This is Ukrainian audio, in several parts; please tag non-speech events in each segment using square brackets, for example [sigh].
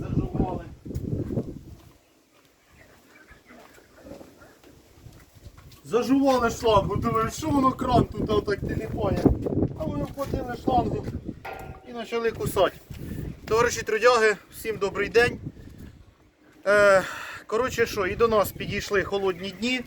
Зажували. Зажували шлангу, думаю, що воно кран тут отак телефоні. А вони вхватили шлангу і почали кусати. Товариші трудяги, всім добрий день. Е, коротше що, і до нас підійшли холодні дні.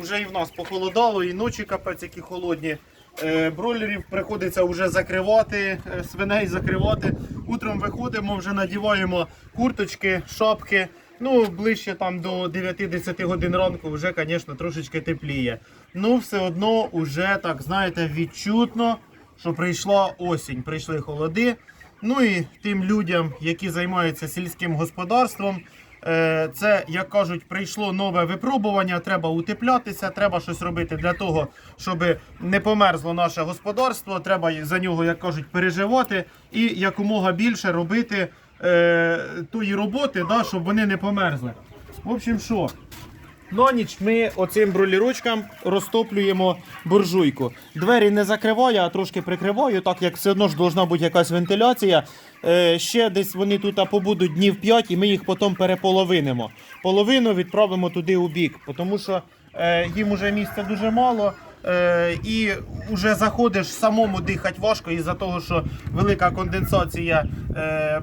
Вже і в нас похолодало, і ночі капець, які холодні. Е, бройлерів приходиться вже закривати, е, свиней закривати. Утром виходимо, вже надіваємо курточки, шапки. Ну, ближче там до 9-10 годин ранку вже, звісно, трошечки тепліє. Ну, все одно вже так, знаєте, відчутно, що прийшла осінь, прийшли холоди. Ну і тим людям, які займаються сільським господарством, це, як кажуть, прийшло нове випробування. Треба утеплятися, треба щось робити для того, щоб не померзло наше господарство. Треба за нього, як кажуть, переживати і якомога більше робити е, тої роботи, да, щоб вони не померзли. В общем, що? На ніч ми оцим бролірочкам розтоплюємо буржуйку. Двері не закриваю, а трошки прикриваю, так як все одно ж должна бути якась вентиляція. Е, ще десь вони тут побудуть днів 5 і ми їх потім переполовинимо. Половину відправимо туди у бік, тому що е, їм уже місця дуже мало. Е, і вже заходиш самому дихати важко із-за того, що велика конденсація е,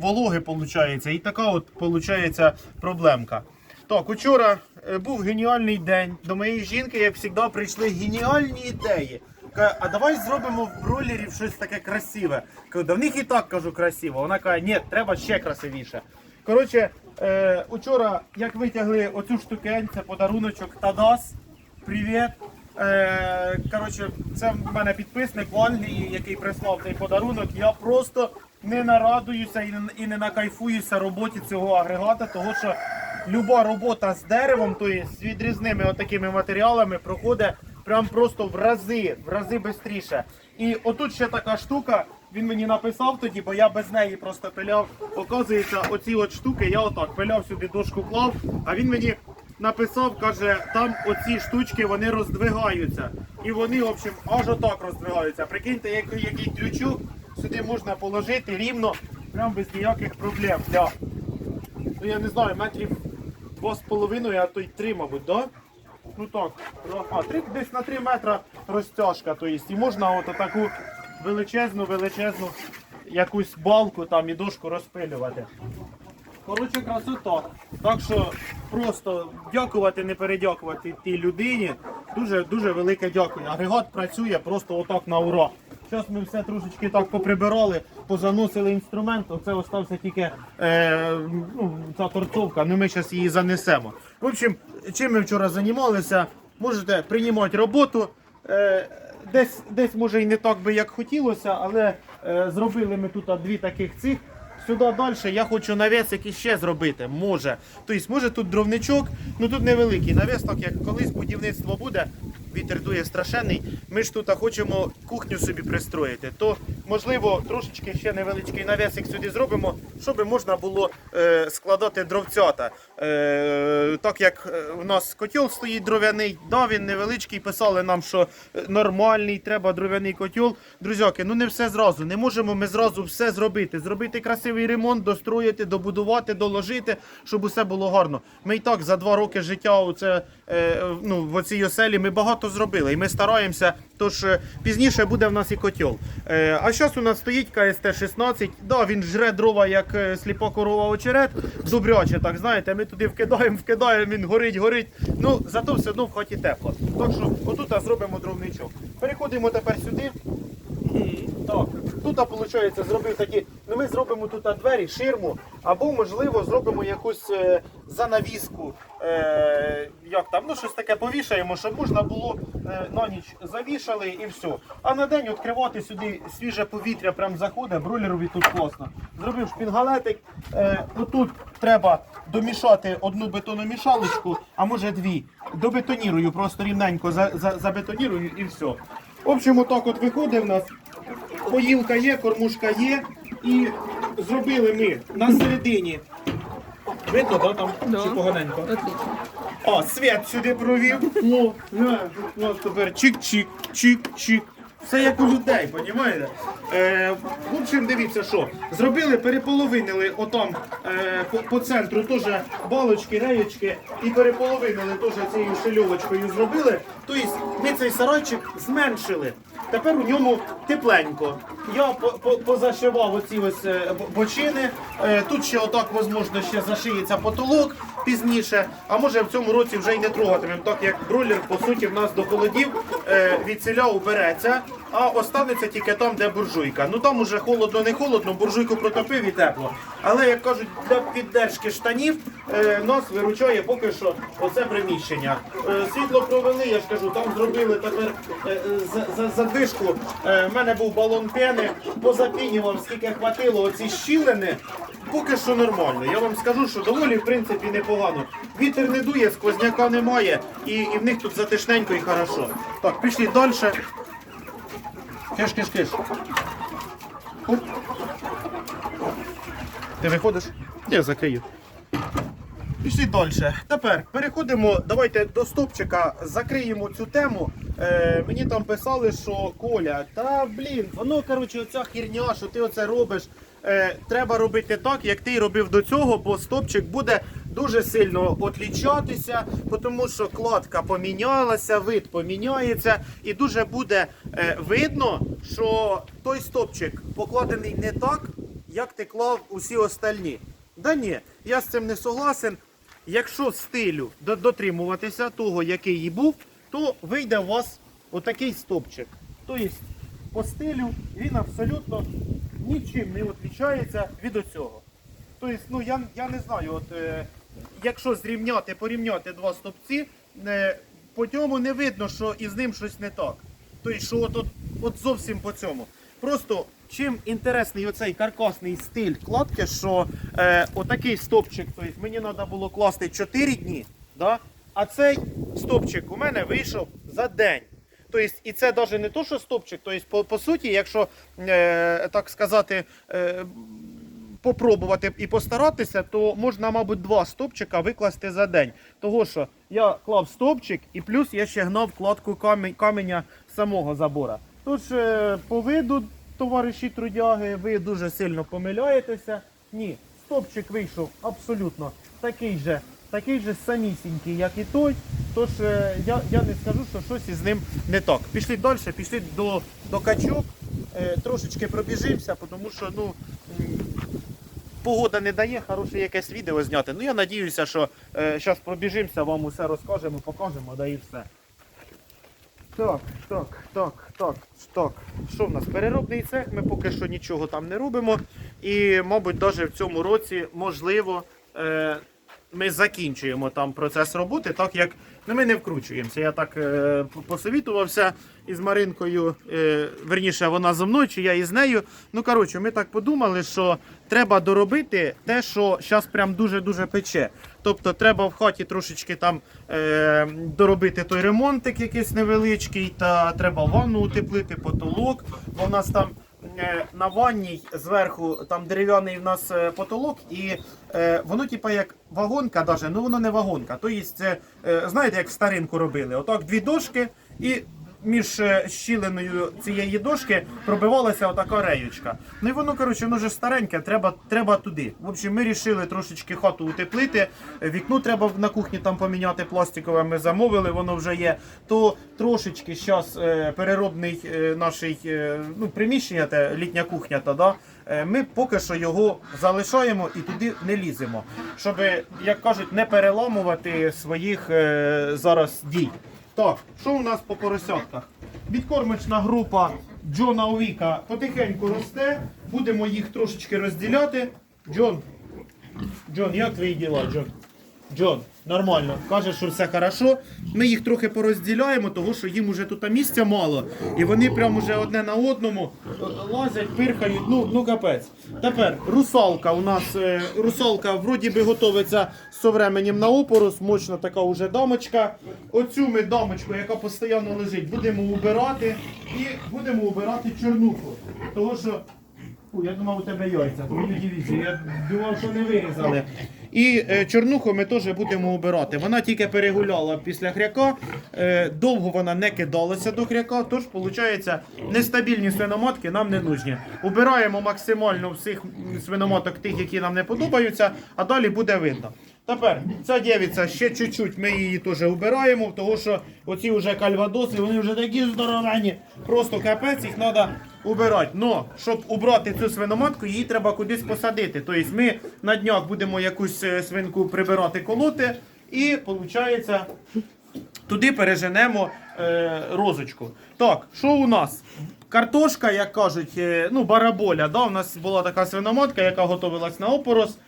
вологи виходить. І така от виходить проблемка. Так, учора був геніальний день. До моєї жінки, як завжди, прийшли геніальні ідеї. Каже, а давай зробимо в бройлерів щось таке красиве. Кажу, да в них і так кажу красиво. Вона каже, ні, треба ще красивіше. Коротше, е, учора, як витягли оцю штукень, це подаруночок Тадас. Привіт. Е, коротше, це в мене підписник в який прислав цей подарунок. Я просто не нарадуюся і не, і не накайфуюся роботі цього агрегата, того що люба робота з деревом, то є з відрізними отакими матеріалами, проходить прям просто в рази, в рази швидше. І отут ще така штука. Він мені написав тоді, бо я без неї просто пиляв. Оказується, оці от штуки, я отак пиляв сюди дошку клав, а він мені написав, каже, там оці штучки вони роздвигаються. І вони, в общем, аж отак роздвигаються. Прикиньте, який, який крючок сюди можна положити рівно, прям без ніяких проблем. Для, ну я не знаю, метрів два з половиною, а то й три, мабуть, да? Ну так, а, три, десь на 3 метра розтяжка, то є. І можна от таку величезну, величезну якусь балку там і дошку розпилювати. Коротше, красота. Так що просто дякувати, не передякувати тій людині. Дуже дуже велике дякую. Агрегат працює просто отак на ура. Зараз ми все трошечки так поприбирали, позаносили інструмент, оце остався тільки е, ну, ця торцовка, ну ми зараз її занесемо. В общем, чим ми вчора займалися, можете приймати роботу. Е, десь, десь може і не так би як хотілося, але е, зробили ми тут дві таких цих. Сюди далі я хочу навіс якийсь ще зробити. Може. Тобто, може тут дровничок, ну тут невеликий навіс, так як колись будівництво буде, вітер дує страшенний. Ми ж тут хочемо кухню собі пристроїти. То можливо трошечки ще невеличкий навесик сюди зробимо, щоб можна було е, складати дровцята. Е, так як е, у нас котел стоїть дров'яний, да, він невеличкий. Писали нам, що е, нормальний, треба дров'яний котел. Друзяки, ну не все зразу. Не можемо ми зразу все зробити. Зробити красивий ремонт, достроїти, добудувати, доложити, щоб усе було гарно. Ми і так за два роки життя оце, е, ну, в оцій оселі ми багато зробили. І ми стараємося. Тож е, пізніше буде в нас і котел. Е, а зараз у нас стоїть КСТ-16. Да, він жре дрова, як е, сліпа корова очерет. Добряче, так знаєте, ми туди вкидаємо, вкидаємо, він горить, горить. Ну, зато все одно в хаті тепло. Так що отут зробимо дровничок. Переходимо тепер сюди. Так, тут, виходить, зробив такі. Ну ми зробимо тут двері, ширму, або, можливо, зробимо якусь е, занавіску. Е, як там, ну щось таке повішаємо, щоб можна було е, на ніч завішали і все. А на день відкривати сюди свіже повітря, прям заходить, бройлерові тут класно. Зробив шпінгалетик. Е, отут треба домішати одну бетономішалочку, а може дві. Добетонірую, просто рівненько за, за, забетонірую і все. В общем, отак от виходить в нас. Поїлка є, кормушка є. І зробили ми на середині. Видно, да, там Да. чи поганенько? Отлично. О, світ сюди провів. О, на, тепер чик-чик, чик-чик. Все як у людей, понімаєте? Е, в общем, дивіться, що зробили, переполовинили отам е, по, по центру теж балочки, реєчки і переполовинили теж цією шильовочкою зробили. Тобто ми цей сарайчик зменшили. Тепер у ньому тепленько. Я по- по- позашивав оці ось е, бочини. Е, Тут ще отак, можливо, ще зашиється потолок пізніше. А може в цьому році вже й не трогатимемо, так як бройлер, по суті, в нас до холодів е, від селя убереться, а останеться тільки там, де буржуйка. Ну там уже холодно, не холодно, буржуйку протопив і тепло. Але як кажуть, для піддержки штанів е, нас виручає поки що оце приміщення. Е, світло провели, я ж кажу, там зробили тепер е, за, за, задвижку. Е, в мене був балон пени, позапінював, скільки хватило оці щілини. Поки що нормально. Я вам скажу, що доволі в принципі непогано. Вітер не дує, сквозняка немає, і, і в них тут затишненько і хорошо. Так, пішли далі. Киш, киш, киш. Оп. Ти виходиш? Я закрию. Пішли далі. Тепер переходимо. Давайте до стопчика закриємо цю тему. Е, мені там писали, що Коля, та блін, воно коротше, оця херня, що ти оце робиш. Е, треба робити так, як ти робив до цього, бо стопчик буде дуже сильно отлічатися, тому що кладка помінялася, вид поміняється, і дуже буде е, видно, що той стопчик покладений не так, як ти клав усі остальні. Да ні, я з цим не согласен. Якщо стилю дотримуватися того, який і був, то вийде у вас отакий стопчик. Тобто по стилю він абсолютно нічим не відрізняється від оцього. Тобто, ну я, я не знаю, от е, якщо зрівняти, порівняти два стопці, е, по ньому не видно, що із ним щось не так. Тобто, що от, от, от зовсім по цьому. Просто чим інтересний оцей каркасний стиль кладки, що е, отакий стопчик, тобто мені треба було класти 4 дні, да? а цей стопчик у мене вийшов за день. Тобто, і це навіть не то, що стопчик, тобто, по, по суті, якщо е, так сказати, е, попробувати і постаратися, то можна, мабуть, два стопчика викласти за день. Того що я клав стопчик і плюс я ще гнав кладку каменя самого забора. Тож, е, по виду, товариші трудяги, ви дуже сильно помиляєтеся. Ні, стопчик вийшов абсолютно такий же, такий же самісінький, як і той. Тож е, я, я не скажу, що щось із ним не так. Пішли далі, пішли до, до качок, е, трошечки пробіжимося, тому що ну. Погода не дає хороше якесь відео зняти. Ну я надіюся, що зараз пробіжимося, вам усе розкажемо, покажемо, да і все. Так, так, так, так, так. Що в нас? Переробний цех, ми поки що нічого там не робимо. І, мабуть, навіть в цьому році, можливо, е, ми закінчуємо там процес роботи, так як ну, ми не вкручуємося. Я так е, посовітувався із Маринкою, е, верніше, вона зі мною, чи я із нею. Ну, коротше, ми так подумали, що треба доробити те, що зараз прям дуже-дуже пече. Тобто треба в хаті трошечки там е, доробити той ремонтик якийсь невеличкий, та треба ванну утеплити, потолок, бо в нас там на ванній зверху там дерев'яний в нас е, потолок, і е, воно типа як вагонка, даже, ну воно не вагонка. Тобто е, знаєте, як в старинку робили. Отак дві дошки і. Між е, щіленою цієї дошки пробивалася отака реючка. Ну і воно, коротше, воно вже стареньке, треба, треба туди. В общем, ми вирішили трошечки хату утеплити. Вікно треба на кухні там поміняти пластикове. Ми замовили, воно вже є. То трошечки зараз переробний е, наш е, ну, приміщення, те, літня кухня, та, да, е, ми поки що його залишаємо і туди не ліземо. Щоб, як кажуть, не переламувати своїх е, зараз дій. Так, що у нас по поросятках? Відкормочна група Джона Овіка потихеньку росте. Будемо їх трошечки розділяти. Джон, Джон, як твої діла, Джон? Джон, нормально. Каже, що все хорошо. Ми їх трохи порозділяємо, тому що їм уже тут місця мало. І вони прямо вже одне на одному лазять, пирхають. Ну, ну капець. Тепер русалка у нас. е, Русалка вроді би готовиться з временем на опорос. Мощна така уже дамочка. Оцю ми дамочку, яка постійно лежить, будемо убирати і будемо убирати чорнуху. Тому що Фу, я думав, у тебе яйця. Твої дивіться, я думав, що не вирізали. І е, чорнуху ми теж будемо обирати. Вона тільки перегуляла після хряка. Е, довго вона не кидалася до хряка, тож, виходить, нестабільні свиноматки нам не нужні. Убираємо максимально всіх свиномоток тих, які нам не подобаються, а далі буде видно. Тепер ця дівиця ще чуть-чуть ми її теж убираємо, тому що оці вже кальвадоси, вони вже такі здоровені. Просто капець, їх треба убирати. Но щоб убрати цю свиноматку, її треба кудись посадити. Тобто ми на днях будемо якусь е, свинку прибирати, колоти, і виходить. Туди переженемо е, розочку. Так, що у нас? Картошка, як кажуть, е, ну, бараболя. Да? У нас була така свиноматка, яка готувалась на опорос.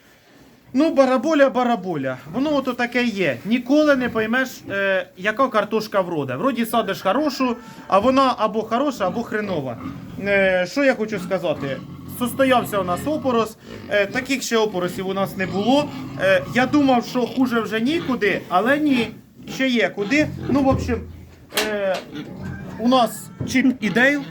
Ну, бараболя, бараболя. Воно ото таке є. Ніколи не поймеш, е, яка картошка вроде. Вроді садиш хорошу, а вона або хороша, або хренова. Е, що я хочу сказати? Состоявся у нас опорос. Е, таких ще опоросів у нас не було. Е, я думав, що хуже вже нікуди, але ні. Ще є куди. Ну, в общем, е, у нас чіп і дейл.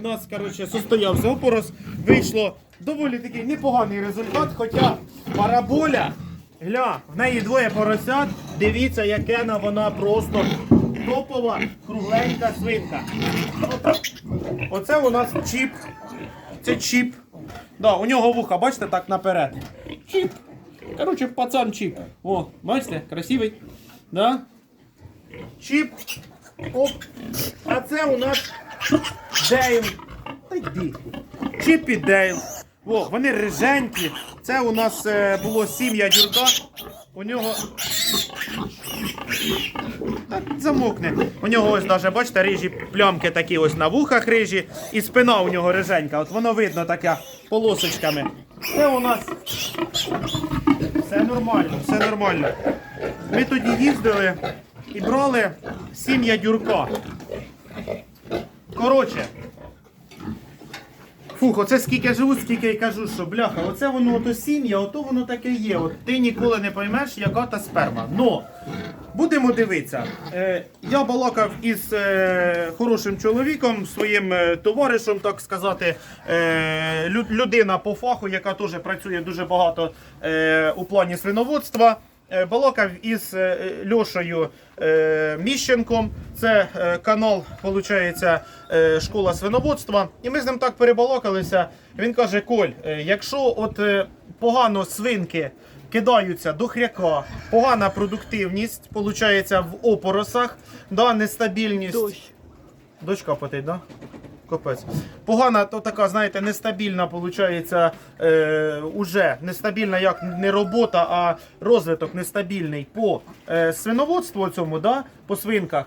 У нас, коротше, состоявся опорос. Вийшло доволі такий непоганий результат, хоча параболя, гля, в неї двоє поросят. Дивіться, яке на вона просто топова, кругленька свинка. Оце, у нас чіп. Це чіп. Да, у нього вуха, бачите, так наперед. Чіп. Коротше, пацан чіп. О, бачите, красивий. Да? Чіп. Оп. А це у нас йди. Чіп і Дейл. О, вони риженькі. Це у нас е, було сім'я дюрка. У нього. Так, замокне. У нього ось даже, бачите, рижі плямки такі ось на вухах рижі, і спина у нього риженька. От воно видно таке полосочками. Це у нас все нормально, все нормально. Ми тоді їздили і брали сім'я дюрка. Коротше. Фух, оце скільки живу, скільки я кажу, що бляха, оце воно ото сім'я, ото воно таке є. От ти ніколи не поймеш, яка та сперма. Но будемо дивитися. Е, я балакав із е, хорошим чоловіком, своїм е, товаришем, так сказати, е, лю- людина по фаху, яка теж працює дуже багато е, у плані свиноводства. Е, Балакав із е, Льошею е, Міщенком. Це канал, виходить, школа свиноводства. І ми з ним так перебалакалися. Він каже: Коль, якщо от погано свинки кидаються до хряка, погана продуктивність, виходить, в опоросах, да, нестабільність. Дощ. Дощ капотить, да? Капець. Погана, то така, знаєте, нестабільна, виходить, е, уже нестабільна як не робота, а розвиток нестабільний по е, свиноводству цьому, да, по свинках.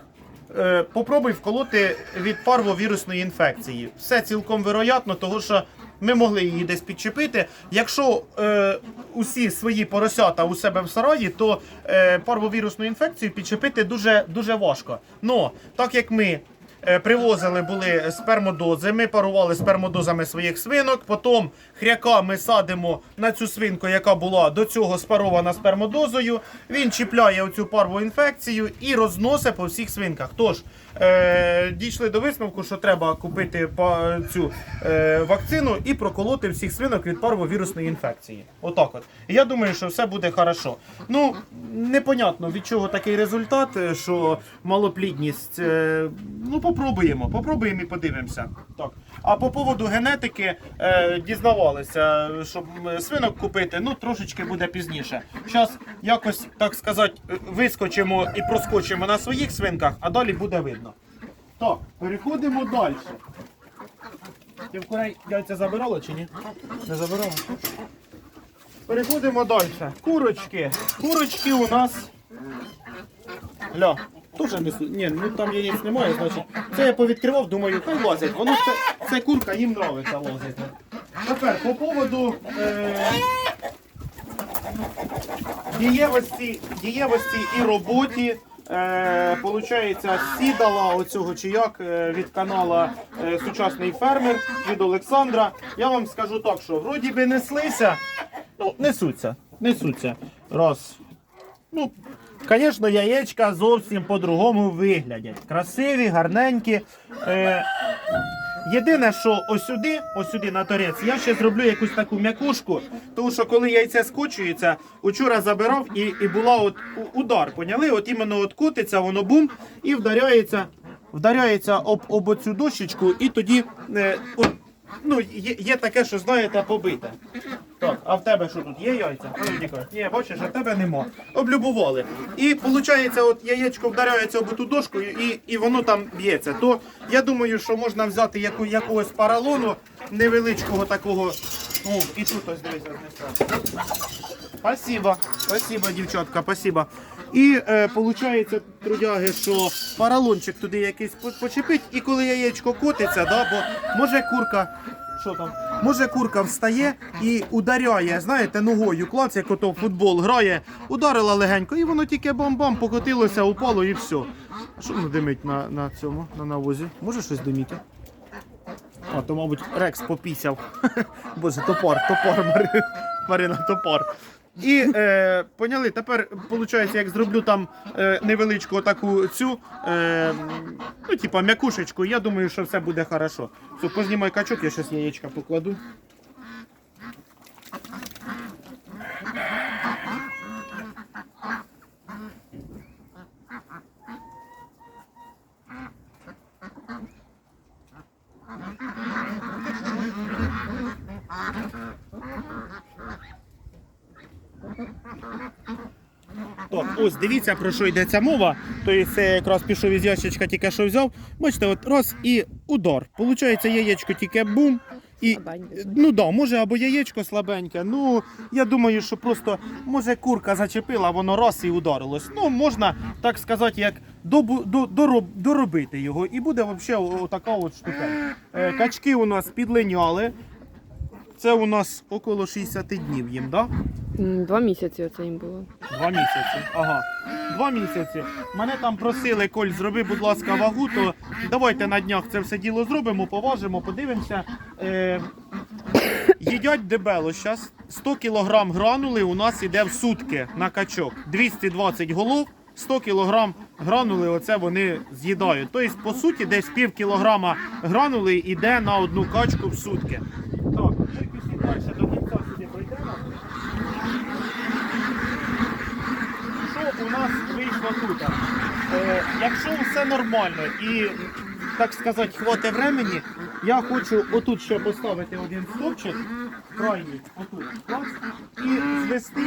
Е, попробуй вколоти від парвовірусної інфекції. Все цілком вероятно, тому що ми могли її десь підчепити. Якщо е, усі свої поросята у себе в сараї, то е, парвовірусну інфекцію підчепити дуже, дуже важко. Но так як ми Привозили були спермодози. Ми парували спермодозами своїх свинок. Потім хряка ми садимо на цю свинку, яка була до цього спарована спермодозою. Він чіпляє оцю парву інфекцію і розносить по всіх свинках. Тож е, дійшли до висновку, що треба купити цю е, вакцину і проколоти всіх свинок від парвовірусної інфекції. Отак от. І я думаю, що все буде хорошо. Ну, непонятно від чого такий результат, е, що малоплідність. Е, ну, попробуємо, попробуємо і подивимося. Так. А по поводу генетики е, дізнавалися, щоб свинок купити, ну трошечки буде пізніше. Зараз якось, так сказати, вискочимо і проскочимо на своїх свинках, а далі буде видно. Так, переходимо далі. Ти в курей яйця забирала чи ні? Не забирала? Переходимо далі. Курочки. Курочки у нас. Ля. Теж несу. Ні, ну там яєць немає, значить. Це я повідкривав, думаю, хай лазять. Воно це, це курка, їм нравиться лазити. Тепер по поводу е, дієвості, дієвості і роботі. Е, получається, сідала оцього чи як е, від канала е, Сучасний фермер від Олександра. Я вам скажу так, що вроді би неслися, ну, несуться, несуться. Раз. Ну, звісно, яєчка зовсім по-другому виглядять. Красиві, гарненькі. Е, Єдине, що ось сюди, ось на торець, я ще зроблю якусь таку м'якушку, тому що коли яйце скочується, учора забирав і, і була от удар, поняли? От іменно от кутиться, воно бум і вдаряється, вдаряється об, об оцю дощечку, і тоді е, от, ну, є, є таке, що знаєте, побите. Так, а в тебе що тут? Є яйця? Ні, бачиш, а в тебе нема. Облюбували. І виходить, от яєчко вдаряється об ту дошку і, і воно там б'ється. То я думаю, що можна взяти яку, якогось паралону невеличкого такого. О, і тут ось дивися знесла. Спасибо, спасибо, дівчатка, спасибо. І е, виходить, трудяги, що паралончик туди якийсь почепить, і коли яєчко котиться, да, бо може курка. Що там? Може курка встає і ударяє, знаєте, ногою клац, як ото в футбол грає, ударила легенько, і воно тільки бам-бам покотилося, упало і все. Що воно димить на, на цьому, на навозі? Може щось диміти? А, то, мабуть, Рекс попісяв. [laughs] Боже, топор, топор, Мари... Марина, топор. І е, поняли, тепер, виходить, як зроблю там е, невеличку таку цю, е, ну, типа м'якушечку, я думаю, що все буде хорошо. Все, познімай качок, я зараз яєчка покладу. Так, ось дивіться про що йдеться мова. Тобто це якраз пішов із ящичка, тільки що взяв. Бачите, от раз і удар. Получається яєчко тільки бум. І, ну да, може або яєчко слабеньке. Ну я думаю, що просто може курка зачепила, воно раз і ударилось. Ну можна так сказати, як добу, до, дороб, доробити його, і буде взагалі отака от штука. Е, качки у нас підлиняли. Це у нас около 60 днів їм, так? Да? Два місяці оце їм було. Два місяці. Ага. Два місяці. Мене там просили, Коль, зроби, будь ласка, вагу, то давайте на днях це все діло зробимо, поважимо, подивимося. Е, їдять дебело зараз. 100 кг гранули у нас іде в сутки на качок. 220 голов, 100 кг гранули, оце вони з'їдають. Тобто, по суті, десь пів кілограма гранули йде на одну качку в сутки. Так, ми пішли далі до кінця сюди пройдемо. що у нас тут? Е, якщо все нормально і, так сказати, хватить времени, я хочу отут ще поставити один стовпчик, крайній, отут, клас, і звести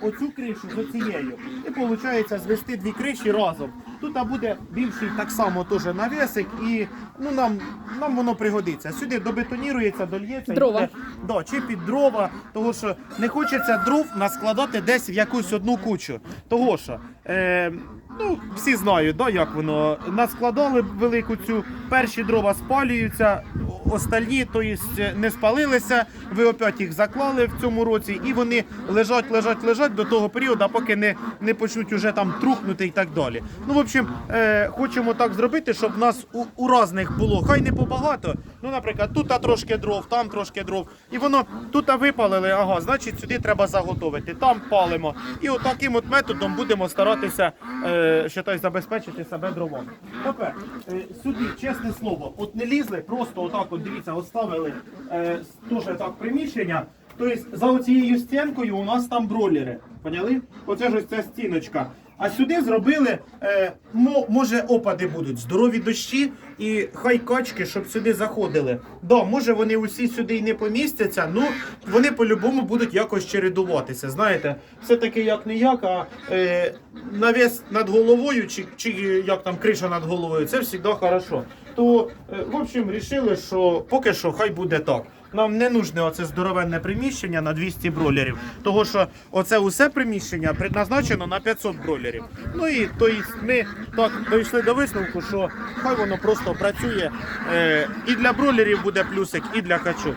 оцю кришу з оцією. І виходить звести дві криші разом. Тут буде більший так само теж навісик, і ну, нам, нам воно пригодиться. Сюди добетонірується, дольється. Дрова. буде Да, чи під дрова, того що не хочеться дров наскладати десь в якусь одну кучу. Того що, е, ну, всі знають, да, як воно. Наскладали велику цю, перші дрова спалюються, остальні, то єсть, не спалилися, ви опять їх заклали в цьому році, і вони лежать, лежать, лежать до того періоду, поки не, не почнуть уже там трухнути і так далі. Ну, в общем, е, хочемо так зробити, щоб в нас у, у разних було, хай не побагато. Ну, наприклад, тут трошки дров, там трошки дров. І воно тут випалили, ага, значить сюди треба заготовити, там палимо. І от от методом будемо старатися е, ще той, забезпечити себе дровами. Тепер е, сюди, чесне слово, от не лізли, просто отак, от дивіться, оставили е, теж так приміщення. Тобто за оцією стінкою у нас там бройлери. Поняли? Оце ж ось ця стіночка. А сюди зробили, е, мо- може, опади будуть, здорові дощі і хай качки, щоб сюди заходили. Да, може вони усі сюди і не помістяться, ну вони по-любому будуть якось чередуватися. Знаєте, все-таки як не як, а е, навіс над головою, чи, чи як там криша над головою, це завжди хорошо. То, е, в общем, рішили, що поки що хай буде так. Нам не нужне оце здоровенне приміщення на 200 бролерів, того що оце усе приміщення предназначено на 500 бролерів. Ну і то есть ми так дійшли до висновку, що хай воно просто працює е, і для бролерів буде плюсик, і для качок.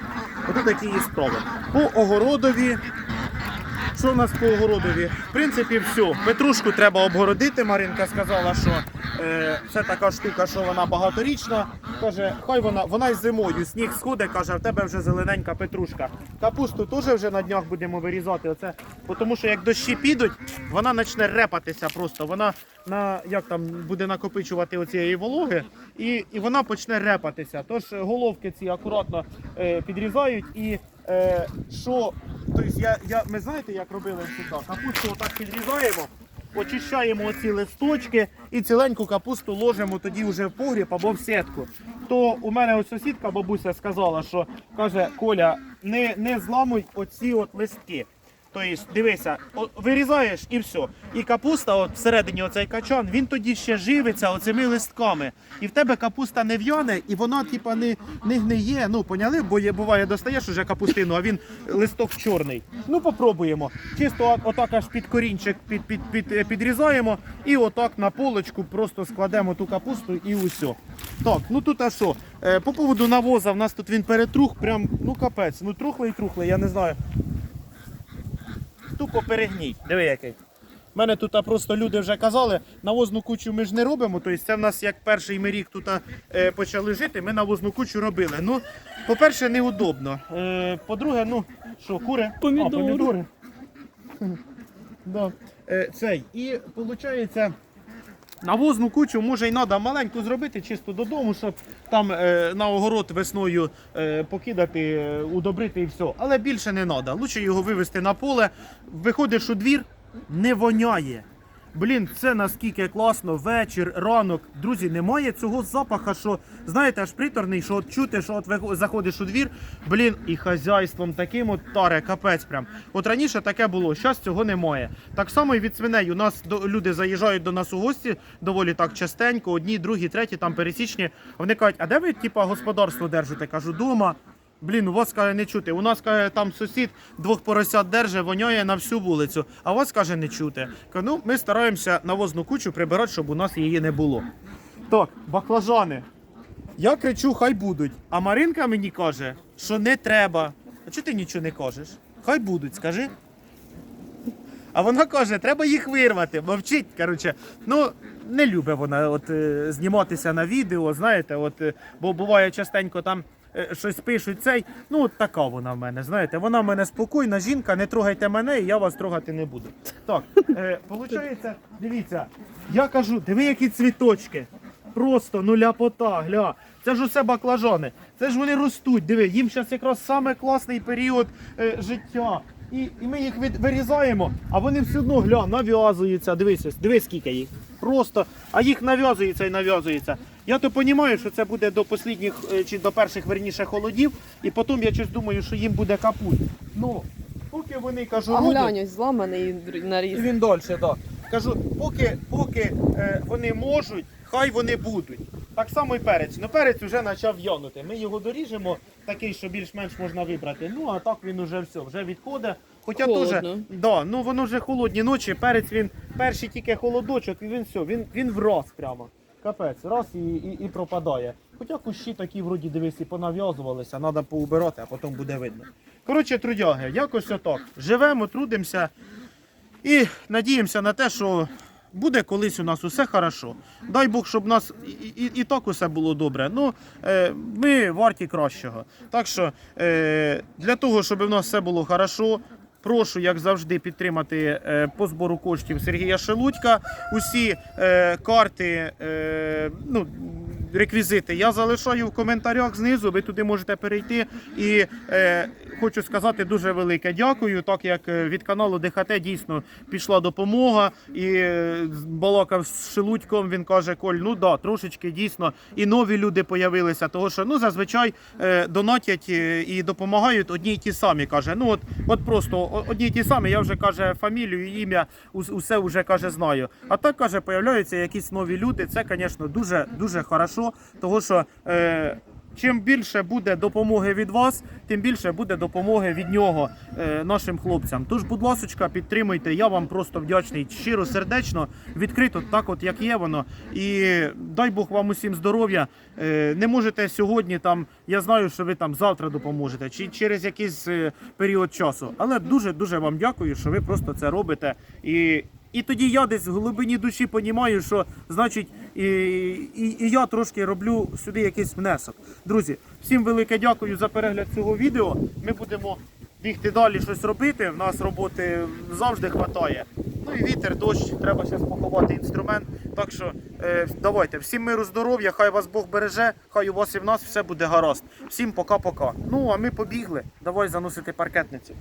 Ото такі є справи. По огородові. Що в нас по огородові? В принципі, все. Петрушку треба обгородити. Маринка сказала, що е, це така штука, що вона багаторічна. каже, хай вона, вона й зимою, сніг сходить, каже, в тебе вже зелененька петрушка. Капусту теж вже на днях будемо вирізати. Оце, тому що як дощі підуть, вона почне репатися просто. Вона на, як там, буде накопичувати оцієї вологи і, і вона почне репатися. Тож головки ці акуратно е, підрізають і е, що, тобто я, я, ми знаєте, як робили сюди? Капусту отак підрізаємо. Очищаємо оці листочки і ціленьку капусту ложимо тоді вже в погріб або в сітку. То у мене ось сусідка бабуся сказала, що каже, Коля, не, не зламуй оці от листки. Тобто, дивися, о- вирізаєш і все. І капуста, от всередині оцей качан, він тоді ще живиться оцими листками. І в тебе капуста не в'яне, і вона, типа, не, не гниє. Ну, поняли? Бо є, буває, достаєш уже капустину, а він листок чорний. Ну, попробуємо. Чисто отак аж під корінчик під, під, під, е, підрізаємо і отак на полочку просто складемо ту капусту і усе. Так, ну тут а що? Е, по поводу навоза, в нас тут він перетрух, прям, ну капець, ну трухлий трухлий, я не знаю тупо перегній. Диви який. У мене тут просто люди вже казали, навозну кучу ми ж не робимо. Тобто це в нас як перший ми рік тут е, почали жити, ми навозну кучу робили. Ну, по-перше, неудобно. Е, по-друге, ну, що, кури? Помідори. А, помідори. [laughs] да. е, цей. І виходить, навозну кучу може й треба маленьку зробити, чисто додому, щоб там е, на огород весною е, покидати, е, удобрити і все. Але більше не треба. Лучше його вивезти на поле. Виходиш у двір, не воняє. Блін, це наскільки класно, вечір, ранок. Друзі, немає цього запаха, що знаєте, аж приторний, що от чути, що от заходиш у двір, блін, і хазяйством таким от таре, капець прям. От раніше таке було, зараз цього немає. Так само і від свиней. У нас до, люди заїжджають до нас у гості доволі так частенько, одні, другі, треті, там пересічні. Вони кажуть, а де ви типа господарство держите? Кажу, дома. Блін, у вас каже не чути. У нас каже там сусід двох поросят держить, воняє на всю вулицю. А вас каже не чути. Ну ми стараємося навозну кучу прибирати, щоб у нас її не було. Так, баклажани. Я кричу, хай будуть. А Маринка мені каже, що не треба. А чого ти нічого не кажеш? Хай будуть, скажи. А вона каже, треба їх вирвати. Мовчить. Коротше, ну не любить вона от, е, зніматися на відео, знаєте, от, е, бо буває частенько там. Е, Щось пишуть цей, ну от така вона в мене. Знаєте, вона в мене спокійна жінка, не трогайте мене, і я вас трогати не буду. Так, е, дивіться, я кажу, диви, які цвіточки. Просто ну ляпота, гля. Це ж усе баклажани. Це ж вони ростуть. Диви, їм зараз якраз саме класний період е, життя. І, і ми їх від, вирізаємо, а вони все одно гля, нав'язуються. Дивись, дивись, скільки їх. Просто, а їх нав'язується і нав'язується. Я то розумію, що це буде до останніх е, чи до перших верніше холодів, і потім я щось думаю, що їм буде капут. Ну, поки вони кажу, А глянь, ось зламаний наріз. він далі, так. Кажу, поки, поки е, вони можуть, хай вони будуть. Так само і перець. Ну перець вже почав в'янути. Ми його доріжемо, такий, що більш-менш можна вибрати. Ну а так він уже все, вже відходить. Хоча теж, да, ну воно вже холодні ночі, перець він перший тільки холодочок, і він все, він, він враз прямо. Капець, раз і, і, і пропадає. Хоча кущі такі, вроді, дивись, і понав'язувалися, треба поубирати, а потім буде видно. Коротше, трудяги, якось отак. Живемо, трудимося. І надіємося на те, що буде колись у нас усе хорошо. Дай Бог, щоб у нас і, і, і так усе було добре. Ну, е, ми варті кращого. Так що е, для того, щоб у нас все було хорошо, прошу, як завжди, підтримати е, по збору коштів Сергія Шелудька. Усі е, карти, е, ну, реквізити я залишаю в коментарях знизу. Ви туди можете перейти. І е, хочу сказати дуже велике дякую, так як е, від каналу ДХТ дійсно пішла допомога. І е, балакав з Шелудьком. Він каже: Коль, ну да, трошечки дійсно і нові люди появилися. Того що ну зазвичай е, донатять е, і допомагають одні й ті самі. каже. Ну от, от просто одні й ті самі. Я вже каже фамілію, ім'я, усе вже каже знаю. А так каже, появляються якісь нові люди. Це, звісно, дуже дуже хорошо, того що. Е, Чим більше буде допомоги від вас, тим більше буде допомоги від нього е, нашим хлопцям. Тож, будь ласка, підтримуйте. Я вам просто вдячний щиро, сердечно, відкрито, так от як є воно. І дай Бог вам усім здоров'я. Е, не можете сьогодні там. Я знаю, що ви там завтра допоможете, чи через якийсь е, період часу. Але дуже дуже вам дякую, що ви просто це робите. І, і тоді я десь в глибині душі понімаю, що значить і, і, і я трошки роблю сюди якийсь внесок. Друзі, всім велике дякую за перегляд цього відео. Ми будемо бігти далі щось робити. В нас роботи завжди вистачає. Ну і вітер, дощ, треба зараз поховати інструмент. Так що е, давайте, всім миру, здоров'я, хай вас Бог береже, хай у вас і в нас все буде гаразд. Всім пока-пока. Ну а ми побігли. Давай заносити паркетниці.